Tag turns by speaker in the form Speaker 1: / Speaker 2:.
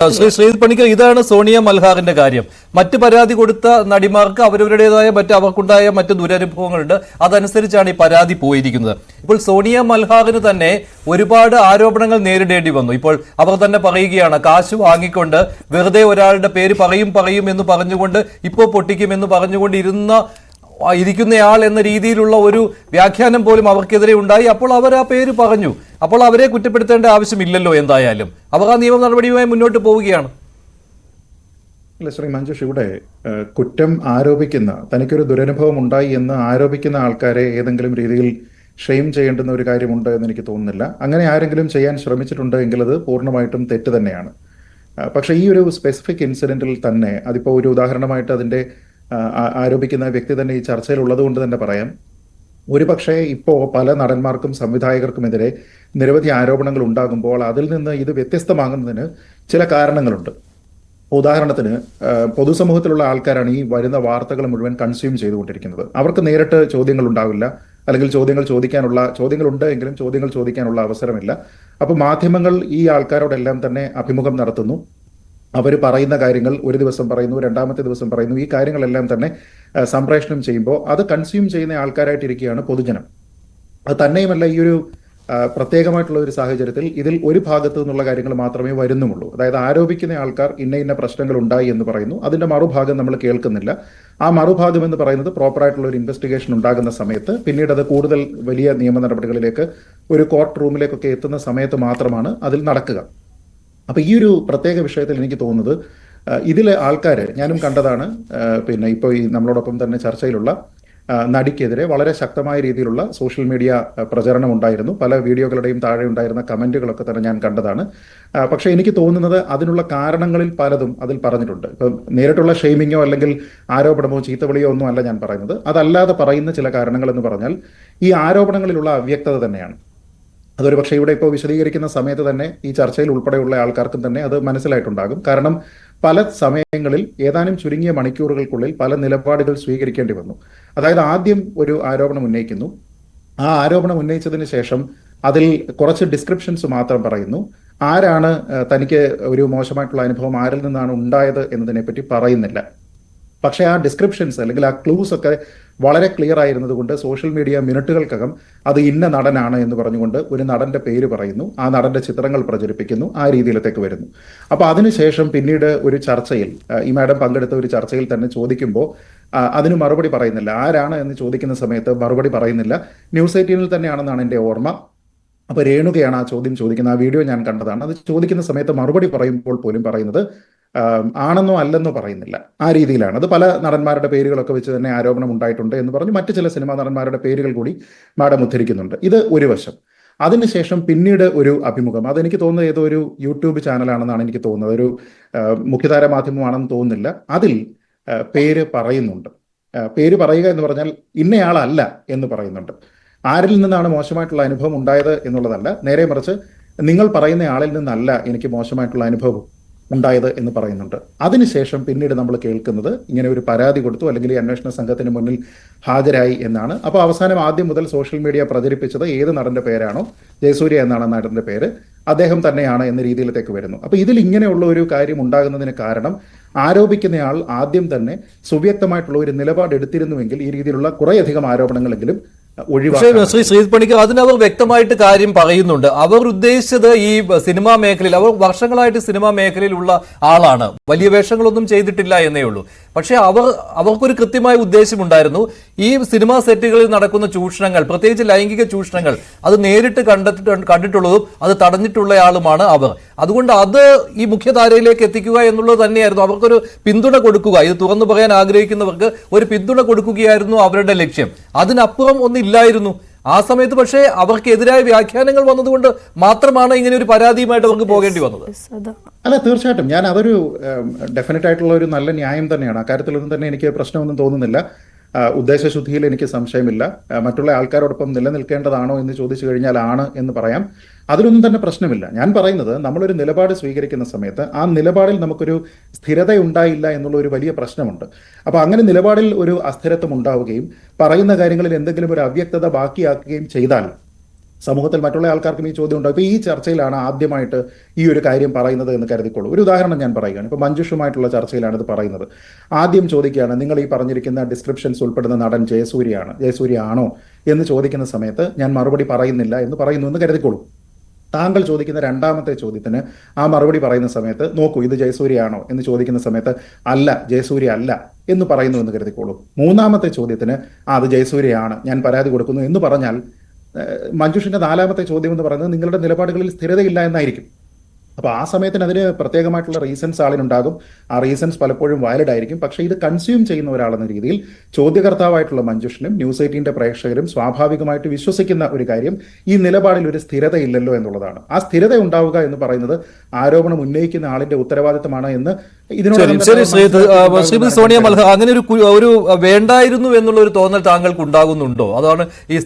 Speaker 1: ശ്രീ ശ്രീ പണിക്കർ ഇതാണ് സോണിയ മൽഹാറിന്റെ കാര്യം. മറ്റ് പരാതി കൊടുത്ത നടിമാർക്ക് അവരവരുടേതായ മറ്റ് അവർക്കുണ്ടായ മറ്റ് ദുരനുഭവങ്ങളുണ്ട്. അതനുസരിച്ചാണ് ഈ പരാതി പോയിരിക്കുന്നത്. ഇപ്പോൾ സോണിയ മൽഹാറിന് തന്നെ ഒരുപാട് ആരോപണങ്ങൾ നേരിടേണ്ടി വന്നു. ഇപ്പോൾ അവർ തന്നെ പറയുകയാണ് കാശ് വാങ്ങിക്കൊണ്ട് വെറുതെ ഒരാളുടെ പേര് പറയും പറയും എന്ന് പറഞ്ഞുകൊണ്ട് ഇപ്പോൾ പൊട്ടിക്കും എന്ന് പറഞ്ഞുകൊണ്ട് ഇരുന്ന ആ ഇരിക്കുന്നയാൾ എന്ന രീതിയിലുള്ള ഒരു വ്യാഖ്യാനം പോലും അവർക്കെതിരെ ഉണ്ടായി. അപ്പോൾ അവർ ആ പേര് പറഞ്ഞു. അപ്പോൾ അവരെ കുറ്റപ്പെടുത്തേണ്ട ആവശ്യമില്ലല്ലോ എന്തായാലും. അവർ ആ നിയമ നടപടിയുമായി മുന്നോട്ട് പോവുകയാണ്.
Speaker 2: അല്ല ശ്രീ മഞ്ജുഷ് ഇവിടെ കുറ്റം ആരോപിക്കുന്ന തനിക്കൊരു ദുരനുഭവം ഉണ്ടായി എന്ന് ആരോപിക്കുന്ന ആൾക്കാരെ ഏതെങ്കിലും രീതിയിൽ ഷെയിം ചെയ്യേണ്ടുന്ന ഒരു കാര്യമുണ്ട് എന്ന് എനിക്ക് തോന്നുന്നില്ല. അങ്ങനെ ആരെങ്കിലും ചെയ്യാൻ ശ്രമിച്ചിട്ടുണ്ട് എങ്കിൽ അത് പൂർണമായിട്ടും തെറ്റ് തന്നെയാണ്. പക്ഷേ ഈ ഒരു സ്പെസിഫിക് ഇൻസിഡന്റിൽ തന്നെ അതിപ്പോൾ ഒരു ഉദാഹരണമായിട്ട് ആ- ആരോപിക്കുന്ന വ്യക്തി തന്നെ ഈ ചർച്ചയിൽ ഉള്ളത് കൊണ്ട് തന്നെ പറയാം. ഒരുപക്ഷെ ഇപ്പോൾ പല നടന്മാർക്കും സംവിധായകർക്കുമെതിരെ നിരവധി ആരോപണങ്ങൾ ഉണ്ടാകുമ്പോൾ അതിൽ നിന്ന് ഇത് വ്യത്യസ്തമാകുന്നതിന് ചില കാരണങ്ങളുണ്ട്. ഉദാഹരണത്തിന് പൊതുസമൂഹത്തിലുള്ള ആൾക്കാരാണ് ഈ വരുന്ന വാർത്തകൾ മുഴുവൻ കൺസ്യൂം ചെയ്തുകൊണ്ടിരിക്കുന്നത്. അവർക്ക് നേരിട്ട് ചോദ്യങ്ങൾ ഉണ്ടാവില്ല അല്ലെങ്കിൽ ചോദ്യങ്ങൾ ചോദിക്കാനുള്ള ചോദ്യങ്ങൾ ഉണ്ട് എങ്കിലും ചോദ്യങ്ങൾ ചോദിക്കാനുള്ള അവസരമില്ല. അപ്പോൾ മാധ്യമങ്ങൾ ഈ ആൾക്കാരോടെല്ലാം തന്നെ അഭിമുഖം നടത്തുന്നു. അവർ പറയുന്ന കാര്യങ്ങൾ ഒരു ദിവസം പറയുന്നു രണ്ടാമത്തെ ദിവസം പറയുന്നു. ഈ കാര്യങ്ങളെല്ലാം തന്നെ സംപ്രേഷണം ചെയ്യുമ്പോൾ അത് കൺസ്യൂം ചെയ്യുന്ന ആൾക്കാരായിട്ടിരിക്കുകയാണ് പൊതുജനം. അത് തന്നെയുമല്ല ഈ ഒരു പ്രത്യേകമായിട്ടുള്ള ഒരു സാഹചര്യത്തിൽ ഇതിൽ ഒരു ഭാഗത്തു നിന്നുള്ള കാര്യങ്ങൾ മാത്രമേ വരുന്നുള്ളൂ. അതായത് ആരോപിക്കുന്ന ആൾക്കാർ ഇന്ന ഇന്ന പ്രശ്നങ്ങൾ ഉണ്ടായി എന്ന് പറയുന്നു. അതിന്റെ മറുഭാഗം നമ്മൾ കേൾക്കുന്നില്ല. ആ മറുഭാഗം എന്ന് പറയുന്നത് പ്രോപ്പറായിട്ടുള്ള ഒരു ഇൻവെസ്റ്റിഗേഷൻ ഉണ്ടാകുന്ന സമയത്ത് പിന്നീട് അത് കൂടുതൽ വലിയ നിയമ നടപടികളിലേക്ക് ഒരു കോർട്ട് റൂമിലേക്കൊക്കെ എത്തുന്ന സമയത്ത് മാത്രമാണ് അതിൽ നടക്കുക. അപ്പൊ ഈ ഒരു പ്രത്യേക വിഷയത്തിൽ എനിക്ക് തോന്നുന്നത് ഇതിലെ ആൾക്കാർ ഞാനും കണ്ടതാണ് പിന്നെ ഇപ്പോൾ ഈ നമ്മളോടൊപ്പം തന്നെ ചർച്ചയിലുള്ള നടിക്കെതിരെ വളരെ ശക്തമായ രീതിയിലുള്ള സോഷ്യൽ മീഡിയ പ്രചരണം ഉണ്ടായിരുന്നു. പല വീഡിയോകളുടെയും താഴെ ഉണ്ടായിരുന്ന കമന്റുകളൊക്കെ തന്നെ ഞാൻ കണ്ടതാണ്. പക്ഷേ എനിക്ക് തോന്നുന്നത് അതിനുള്ള കാരണങ്ങളിൽ പലതും അതിൽ പറഞ്ഞിട്ടുണ്ട്. ഇപ്പം നേരിട്ടുള്ള ഷെയ്മിങ്ങോ അല്ലെങ്കിൽ ആരോപണമോ ചീത്തവിളിയോ ഒന്നും അല്ല ഞാൻ പറയുന്നത്. അതല്ലാതെ പറയുന്ന ചില കാരണങ്ങൾ എന്ന് പറഞ്ഞാൽ ഈ ആരോപണങ്ങളിലുള്ള അവ്യക്തത തന്നെയാണ്. അതൊരു പക്ഷേ ഇവിടെ ഇപ്പോൾ വിശദീകരിക്കുന്ന സമയത്ത് തന്നെ ഈ ചർച്ചയിൽ ഉൾപ്പെടെയുള്ള ആൾക്കാർക്കും തന്നെ അത് മനസ്സിലായിട്ടുണ്ടാകും. കാരണം പല സമയങ്ങളിൽ ഏതാനും ചുരുങ്ങിയ മണിക്കൂറുകൾക്കുള്ളിൽ പല നിലപാടുകൾ സ്വീകരിക്കേണ്ടി വന്നു. അതായത് ആദ്യം ഒരു ആരോപണം ഉന്നയിക്കുന്നു. ആ ആരോപണം ഉന്നയിച്ചതിന് ശേഷം അതിൽ കുറച്ച് ഡിസ്ക്രിപ്ഷൻസ് മാത്രം പറയുന്നു. ആരാണ് തനിക്ക് ഒരു മോശമായിട്ടുള്ള അനുഭവം ആരിൽ നിന്നാണ് ഉണ്ടായത് എന്നതിനെ പറ്റി പറയുന്നില്ല. പക്ഷേ ആ ഡിസ്ക്രിപ്ഷൻസ് അല്ലെങ്കിൽ ആ ക്ലൂസ് ഒക്കെ വളരെ ക്ലിയർ ആയിരുന്നത് കൊണ്ട് സോഷ്യൽ മീഡിയ മിനിറ്റുകൾക്കകം അത് ഇന്ന നടനാണ് എന്ന് പറഞ്ഞുകൊണ്ട് ഒരു നടന്റെ പേര് പറയുന്നു. ആ നടന്റെ ചിത്രങ്ങൾ പ്രചരിപ്പിക്കുന്നു. ആ രീതിയിലത്തേക്ക് വരുന്നു. അപ്പോൾ അതിനുശേഷം പിന്നീട് ഒരു ചർച്ചയിൽ ഈ മാഡം പങ്കെടുത്ത ഒരു ചർച്ചയിൽ തന്നെ ചോദിക്കുമ്പോൾ അതിന് മറുപടി പറയുന്നില്ല. ആരാണ് എന്ന് ചോദിക്കുന്ന സമയത്ത് മറുപടി പറയുന്നില്ല. ന്യൂസ് എയ്റ്റീനിൽ തന്നെയാണെന്നാണ് എന്റെ ഓർമ്മ. അപ്പോൾ രേണുകയാണ് ആ ചോദ്യം ചോദിക്കുന്നത്. ആ വീഡിയോ ഞാൻ കണ്ടതാണ്. അത് ചോദിക്കുന്ന സമയത്ത് മറുപടി പറയുമ്പോൾ പോലും പറയുന്നത് ആണെന്നോ അല്ലെന്നോ പറയുന്നില്ല. ആ രീതിയിലാണ്. അത് പല നടന്മാരുടെ പേരുകളൊക്കെ വെച്ച് തന്നെ ആരോപണം ഉണ്ടായിട്ടുണ്ട് എന്ന് പറഞ്ഞ്. മറ്റു ചില സിനിമാ നടന്മാരുടെ പേരുകൾ കൂടി മാഡം ഉദ്ധരിക്കുന്നുണ്ട്. ഇത് ഒരു വശം. അതിനുശേഷം പിന്നീട് ഒരു അഭിമുഖം. അതെനിക്ക് തോന്നുന്നത് ഏതോ ഒരു യൂട്യൂബ് ചാനലാണെന്നാണ് എനിക്ക് തോന്നുന്നത്. ഒരു മുഖ്യധാര മാധ്യമമാണെന്ന് തോന്നുന്നില്ല. അതിൽ പേര് പറയുന്നുണ്ട്. പേര് പറയുക എന്ന് പറഞ്ഞാൽ ഇന്നയാളല്ല എന്ന് പറയുന്നുണ്ട്. ആരിൽ നിന്നാണ് മോശമായിട്ടുള്ള അനുഭവം ഉണ്ടായത് എന്നുള്ളതല്ല. നേരെ മറിച്ച് നിങ്ങൾ പറയുന്ന ആളിൽ നിന്നല്ല എനിക്ക് മോശമായിട്ടുള്ള അനുഭവം ഉണ്ടായത് എന്ന് പറയുന്നുണ്ട്. അതിനുശേഷം പിന്നീട് നമ്മൾ കേൾക്കുന്നത് ഇങ്ങനെ ഒരു പരാതി കൊടുത്തു അല്ലെങ്കിൽ ഈ അന്വേഷണ സംഘത്തിന് മുന്നിൽ ഹാജരായി എന്നാണ്. അപ്പോൾ അവസാനം ആദ്യം മുതൽ സോഷ്യൽ മീഡിയ പ്രചരിപ്പിച്ചത് ഏത് നടന്റെ പേരാണോ ജയസൂര്യ എന്നാണ് നടന്റെ പേര് അദ്ദേഹം തന്നെയാണ് എന്ന രീതിയിലത്തേക്ക് വരുന്നു. അപ്പോൾ ഇതിൽ ഇങ്ങനെയുള്ള ഒരു കാര്യം ഉണ്ടാകുന്നതിന് കാരണം ആരോപിക്കുന്നയാൾ ആദ്യം തന്നെ സുവ്യക്തമായിട്ടുള്ള ഒരു നിലപാട് എടുത്തിരുന്നുവെങ്കിൽ ഈ രീതിയിലുള്ള കുറേയധികം ആരോപണങ്ങളെങ്കിലും ഒഴിവാക്കാം
Speaker 1: ശ്രീ ശ്രീ പണിക്കർ അതിന് അവർ വ്യക്തമായിട്ട് കാര്യം പറയുന്നുണ്ട്. അവർ ഉദ്ദേശിച്ചത് ഈ സിനിമാ മേഖലയിൽ അവർ വർഷങ്ങളായിട്ട് സിനിമാ മേഖലയിലുള്ള ആളാണ്. വലിയ വേഷങ്ങളൊന്നും ചെയ്തിട്ടില്ല എന്നേ ഉള്ളൂ. പക്ഷേ അവർ അവർക്കൊരു കൃത്യമായ ഉദ്ദേശമുണ്ടായിരുന്നു. ഈ സിനിമാ സെറ്റുകളിൽ നടക്കുന്ന ചൂഷണങ്ങൾ പ്രത്യേകിച്ച് ലൈംഗിക ചൂഷണങ്ങൾ അത് നേരിട്ട് കണ്ടിട്ട് കണ്ടിട്ടുള്ളതും അത് തടഞ്ഞിട്ടുള്ളയാളുമാണ് അവർ. അതുകൊണ്ട് അത് ഈ മുഖ്യധാരയിലേക്ക് എത്തിക്കുക എന്നുള്ളത് തന്നെയായിരുന്നു. അവർക്കൊരു പിന്തുണ കൊടുക്കുക. ഇത് തുറന്നു പറയാൻ ആഗ്രഹിക്കുന്നവർക്ക് ഒരു പിന്തുണ കൊടുക്കുകയായിരുന്നു അവരുടെ ലക്ഷ്യം. അതിനപ്പുറം ഒന്നില്ലായിരുന്നു ആ സമയത്ത് പക്ഷേ അവർക്കെതിരായ വ്യാഖ്യാനങ്ങൾ വന്നതുകൊണ്ട് മാത്രമാണ് ഇങ്ങനെ ഒരു പരാതിയുമായിട്ട് അവർക്ക് പോകേണ്ടി വന്നത്.
Speaker 2: അല്ല തീർച്ചയായിട്ടും. ഞാൻ അതൊരു ഡെഫിനറ്റ് ആയിട്ടുള്ള ഒരു നല്ല ന്യായം തന്നെയാണ്. അക്കാര്യത്തിലൊന്നും തന്നെ എനിക്ക് പ്രശ്നമൊന്നും തോന്നുന്നില്ല. ഉദ്ദേശശുദ്ധിയിൽ എനിക്ക് സംശയമില്ല. മറ്റുള്ള ആൾക്കാരോടൊപ്പം നിലനിൽക്കേണ്ടതാണോ എന്ന് ചോദിച്ചു കഴിഞ്ഞാൽ ആണ് എന്ന് പറയാം. അതിലൊന്നും തന്നെ പ്രശ്നമില്ല. ഞാൻ പറയുന്നത് നമ്മളൊരു നിലപാട് സ്വീകരിക്കുന്ന സമയത്ത് ആ നിലപാടിൽ നമുക്കൊരു സ്ഥിരത ഉണ്ടായില്ല എന്നുള്ള ഒരു വലിയ പ്രശ്നമുണ്ട്. അപ്പോൾ അങ്ങനെ നിലപാടിൽ ഒരു അസ്ഥിരത്വം ഉണ്ടാവുകയും പറയുന്ന കാര്യങ്ങളിൽ എന്തെങ്കിലും ഒരു അവ്യക്തത ബാക്കിയാക്കുകയും ചെയ്താൽ സമൂഹത്തിൽ മറ്റുള്ള ആൾക്കാർക്കും ഈ ചോദ്യം ഉണ്ടാകും ഇപ്പോൾ ഈ ചർച്ചയിലാണ് ആദ്യമായിട്ട് ഈ ഒരു കാര്യം പറയുന്നത് എന്ന് കരുതിക്കോളൂ ഒരു ഉദാഹരണം ഞാൻ പറയുകയാണ്. ഇപ്പോൾ മഞ്ജുഷുമായിട്ടുള്ള ചർച്ചയിലാണ് ഇത് പറയുന്നത്. ആദ്യം ചോദിക്കുകയാണ് നിങ്ങൾ ഈ പറഞ്ഞിരിക്കുന്ന ഡിസ്ക്രിപ്ഷൻസ് ഉൾപ്പെടുന്ന നടൻ ജയസൂര്യയാണ് ജയസൂര്യ ആണോ എന്ന് ചോദിക്കുന്ന സമയത്ത് ഞാൻ മറുപടി പറയുന്നില്ല എന്ന് പറയുന്നു എന്ന് കരുതിക്കോളൂ താങ്കൾ ചോദിക്കുന്ന രണ്ടാമത്തെ ചോദ്യത്തിന് ആ മറുപടി പറയുന്ന സമയത്ത് നോക്കൂ ഇത് ജയസൂര്യയാണോ? എന്ന് ചോദിക്കുന്ന സമയത്ത് അല്ല ജയസൂര്യ അല്ല എന്ന് പറയുന്നു എന്ന് കരുതിക്കോളൂ മൂന്നാമത്തെ ചോദ്യത്തിന് ആ അത് ജയസൂര്യയാണ് ഞാൻ പരാതി കൊടുക്കുന്നു എന്ന് പറഞ്ഞാൽ മഞ്ജുഷിന്റെ നാലാമത്തെ ചോദ്യം എന്ന് പറയുന്നത് നിങ്ങളുടെ നിലപാടുകളിൽ സ്ഥിരതയില്ല എന്നായിരിക്കും. അപ്പോൾ ആ സമയത്തിന് അതിന് പ്രത്യേകമായിട്ടുള്ള റീസൺസ് ആളിനുണ്ടാകും. ആ റീസൺസ് പലപ്പോഴും വാലിഡ് ആയിരിക്കും. പക്ഷേ ഇത് കൺസ്യൂം ചെയ്യുന്ന ഒരാളെന്ന രീതിയിൽ ചോദ്യകർത്താവായിട്ടുള്ള മഞ്ജുഷിനും ന്യൂസ് എയ്റ്റീന്റെ പ്രേക്ഷകരും സ്വാഭാവികമായിട്ട് വിശ്വസിക്കുന്ന ഒരു കാര്യം ഈ നിലപാടിൽ ഒരു സ്ഥിരതയില്ലല്ലോ എന്നുള്ളതാണ്. ആ സ്ഥിരത ഉണ്ടാവുക എന്ന് പറയുന്നത് ആരോപണം ഉന്നയിക്കുന്ന ആളിന്റെ ഉത്തരവാദിത്തമാണ് എന്ന്
Speaker 1: ശ്രീമതി സോണിയ മൽഹ അങ്ങനെ ഒരു ഒരു വേണ്ടായിരുന്നു എന്നുള്ള ഒരു തോന്നൽ താങ്കൾക്ക് ഉണ്ടാകുന്നുണ്ടോ? അതാണ് ഈ